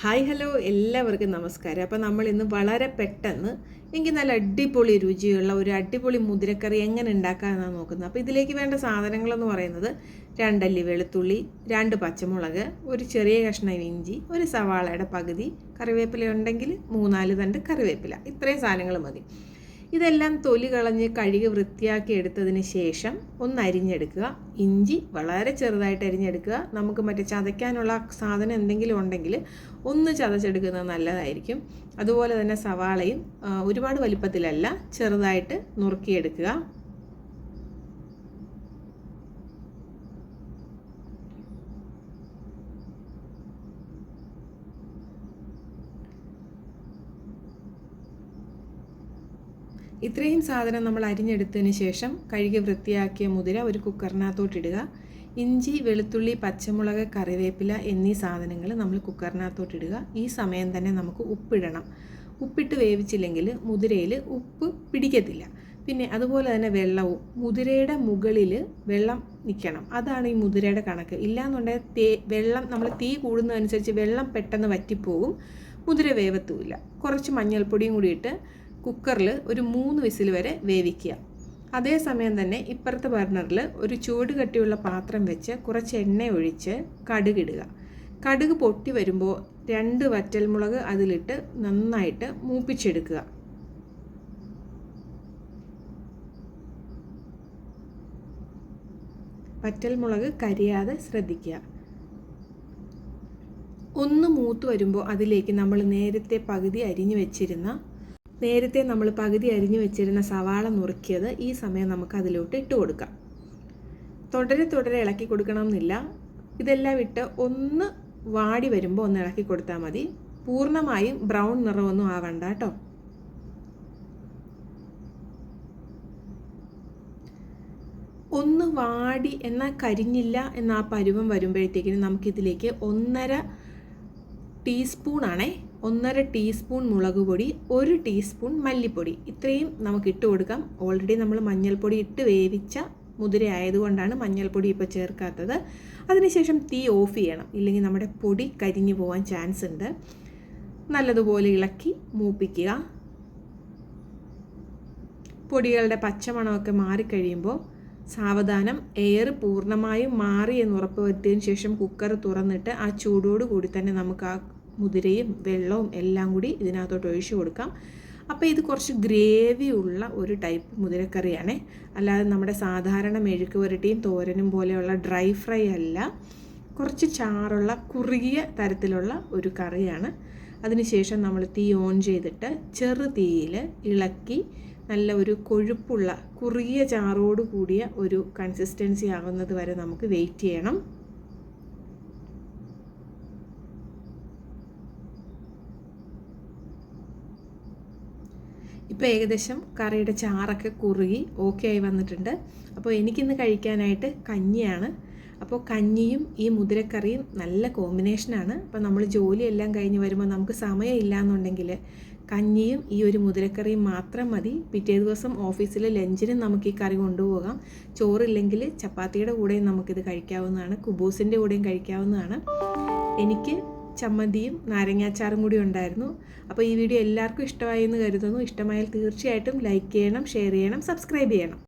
Hi hello എല്ലാവർക്കും നമസ്കാരം. അപ്പോൾ നമ്മൾ ഇന്ന് വളരെ പെട്ടെന്ന് എനിക്ക് നല്ല അടിപൊളി രുചിയുള്ള ഒരു അടിപൊളി മുതിരക്കറി എങ്ങനെ ഉണ്ടാക്കാമെന്നാണ് നോക്കുന്നത്. അപ്പോൾ ഇതിലേക്ക് വേണ്ട സാധനങ്ങളെന്ന് പറയുന്നത് രണ്ടല്ലി വെളുത്തുള്ളി രണ്ട് പച്ചമുളക് ഒരു ചെറിയ കഷ്ണം ഇഞ്ചി ഒരു സവാളയുടെ പകുതി കറിവേപ്പില ഉണ്ടെങ്കിൽ മൂന്നാൽ തണ്ട് കറിവേപ്പില. ഇത്രയും സാധനങ്ങൾ മതി. ഇതെല്ലാം തൊലി കളഞ്ഞ് കഴുകി വൃത്തിയാക്കി എടുത്തതിന് ശേഷം ഒന്ന് അരിഞ്ഞെടുക്കുക. ഇഞ്ചി വളരെ ചെറുതായിട്ട് അരിഞ്ഞെടുക്കുക. നമുക്ക് മറ്റേ ചതയ്ക്കാനുള്ള സാധനം എന്തെങ്കിലും ഉണ്ടെങ്കിൽ ഒന്ന് ചതച്ചെടുക്കുന്നത് നല്ലതായിരിക്കും. അതുപോലെ തന്നെ സവാളയും ഒരുപാട് വലിപ്പത്തിലല്ല ചെറുതായിട്ട് നുറുക്കിയെടുക്കുക. ഇത്രയും സാധനം നമ്മൾ അരിഞ്ഞെടുത്തതിന് ശേഷം കഴുകി വൃത്തിയാക്കിയ മുതിര ഒരു കുക്കറിനകത്തോട്ടിടുക. ഇഞ്ചി വെളുത്തുള്ളി പച്ചമുളക് കറിവേപ്പില എന്നീ സാധനങ്ങൾ നമ്മൾ കുക്കറിനകത്തോട്ടിടുക. ഈ സമയം തന്നെ നമുക്ക് ഉപ്പിടണം. ഉപ്പിട്ട് വേവിച്ചില്ലെങ്കിൽ മുതിരയിൽ ഉപ്പ് പിടിക്കത്തില്ല. പിന്നെ അതുപോലെ തന്നെ വെള്ളവും. മുതിരയുടെ മുകളിൽ വെള്ളം നിൽക്കണം. അതാണ് ഈ മുതിരയുടെ കണക്ക്. ഇല്ലാന്നുണ്ടെങ്കിൽ തേ വെള്ളം നമ്മൾ തീ കൂടുന്നതനുസരിച്ച് വെള്ളം പെട്ടെന്ന് വറ്റിപ്പോകും. മുതിര വേവത്തുമില്ല. കുറച്ച് മഞ്ഞൾപ്പൊടിയും കൂടി ഇട്ട് കുക്കറിൽ ഒരു മൂന്ന് വിസിൽ വരെ വേവിക്കുക. അതേസമയം തന്നെ ഇപ്പുറത്തെ ബർണറിൽ ഒരു ചൂട് കട്ടിയുള്ള പാത്രം വെച്ച് കുറച്ച് എണ്ണ ഒഴിച്ച് കടുകിടുക കടുക് പൊട്ടി വരുമ്പോൾ രണ്ട് വറ്റൽമുളക് അതിലിട്ട് നന്നായിട്ട് മൂപ്പിച്ചെടുക്കുക. വറ്റൽമുളക് കരിയാതെ ശ്രദ്ധിക്കുക. ഒന്ന് മൂത്ത് വരുമ്പോൾ അതിലേക്ക് നമ്മൾ നേരത്തെ പകുതി അരിഞ്ഞു വെച്ചിരുന്ന നേരത്തെ നമ്മൾ പകുതി അരിഞ്ഞു വെച്ചിരുന്ന സവാള നുറുക്കിയത് ഈ സമയം നമുക്ക് അതിലോട്ട് ഇട്ട് കൊടുക്കാം. തുടരെ തുടരെ ഇളക്കി കൊടുക്കണമെന്നില്ല. ഇതെല്ലാം ഇട്ട് ഒന്ന് വാടി വരുമ്പോൾ ഒന്ന് ഇളക്കി കൊടുത്താൽ മതി. പൂർണമായും ബ്രൗൺ നിറമൊന്നും ആവണ്ട കേട്ടോ. ഒന്ന് വാടി എന്നാൽ കരിഞ്ഞില്ല എന്ന ആ പരുവം വരുമ്പോഴത്തേക്കിനും നമുക്കിതിലേക്ക് ഒന്നര ടീസ്പൂണാണേ ഒന്നര ടീസ്പൂൺ മുളക് പൊടി ഒരു ടീസ്പൂൺ മല്ലിപ്പൊടി. ഇത്രയും നമുക്ക് ഇട്ട് കൊടുക്കാം. ഓൾറെഡി നമ്മൾ മഞ്ഞൾപ്പൊടി ഇട്ട് വേവിച്ച മുതിര ആയതുകൊണ്ടാണ് മഞ്ഞൾപ്പൊടി ഇപ്പോൾ ചേർക്കാത്തത്. അതിനുശേഷം തീ ഓഫ് ചെയ്യണം. ഇല്ലെങ്കിൽ നമ്മുടെ പൊടി കരിഞ്ഞു പോകാൻ ചാൻസ് ഉണ്ട്. നല്ലതുപോലെ ഇളക്കി മൂപ്പിക്കുക. പൊടികളുടെ പച്ചമണമൊക്കെ മാറിക്കഴിയുമ്പോൾ സാവധാനം എയർ പൂർണമായും മാറി എന്ന് ഉറപ്പ് വരുത്തിയതിന് ശേഷം കുക്കർ തുറന്നിട്ട് ആ ചൂടോട് കൂടി തന്നെ നമുക്ക് ആ മുതിരയും വെള്ളവും എല്ലാം കൂടി ഇതിനകത്തോട്ട് ഒഴിച്ചു കൊടുക്കാം. അപ്പോൾ ഇത് കുറച്ച് ഗ്രേവി ഉള്ള ഒരു ടൈപ്പ് മുതിരക്കറിയാണ്. അല്ലാതെ നമ്മുടെ സാധാരണ മെഴുക്ക് പുരട്ടിയും തോരനും പോലെയുള്ള ഡ്രൈ ഫ്രൈ അല്ല. കുറച്ച് ചാറുള്ള കുറുകിയ തരത്തിലുള്ള ഒരു കറിയാണ്. അതിനുശേഷം നമ്മൾ തീ ഓൺ ചെയ്തിട്ട് ചെറു തീയിൽ ഇളക്കി നല്ല ഒരു കൊഴുപ്പുള്ള കുറുകിയ ചാറോട് കൂടിയ ഒരു കൺസിസ്റ്റൻസി ആകുന്നത് വരെ നമുക്ക് വെയിറ്റ് ചെയ്യണം. ഇപ്പോൾ ഏകദേശം കറിയുടെ ചാറൊക്കെ കുറുകി ഓക്കെ ആയി വന്നിട്ടുണ്ട്. അപ്പോൾ എനിക്കിന്ന് കഴിക്കാനായിട്ട് കഞ്ഞിയാണ്. അപ്പോൾ കഞ്ഞിയും ഈ മുതിരക്കറിയും നല്ല കോമ്പിനേഷനാണ് അപ്പോൾ നമ്മൾ ജോലിയെല്ലാം കഴിഞ്ഞ് വരുമ്പോൾ നമുക്ക് സമയമില്ല എന്നുണ്ടെങ്കിൽ കഞ്ഞിയും ഈ ഒരു മുതിരക്കറിയും മാത്രം മതി. പിറ്റേ ദിവസം ഓഫീസിൽ ലഞ്ചിന് നമുക്ക് ഈ കറി കൊണ്ടുപോകാം. ചോറില്ലെങ്കിൽ ചപ്പാത്തിയുടെ കൂടെയും നമുക്കിത് കഴിക്കാവുന്നതാണ്. കുബൂസിന്റെ കൂടെയും കഴിക്കാവുന്നതാണ്. എനിക്ക് ചമ്മന്തിയും നാരങ്ങാച്ചാറും കൂടി ഉണ്ടായിരുന്നു. അപ്പോൾ ഈ വീഡിയോ എല്ലാവർക്കും ഇഷ്ടമായി എന്ന് കരുതുന്നു. ഇഷ്ടമായാൽ തീർച്ചയായിട്ടും ലൈക്ക് ചെയ്യണം ഷെയർ ചെയ്യണം സബ്സ്ക്രൈബ് ചെയ്യണം.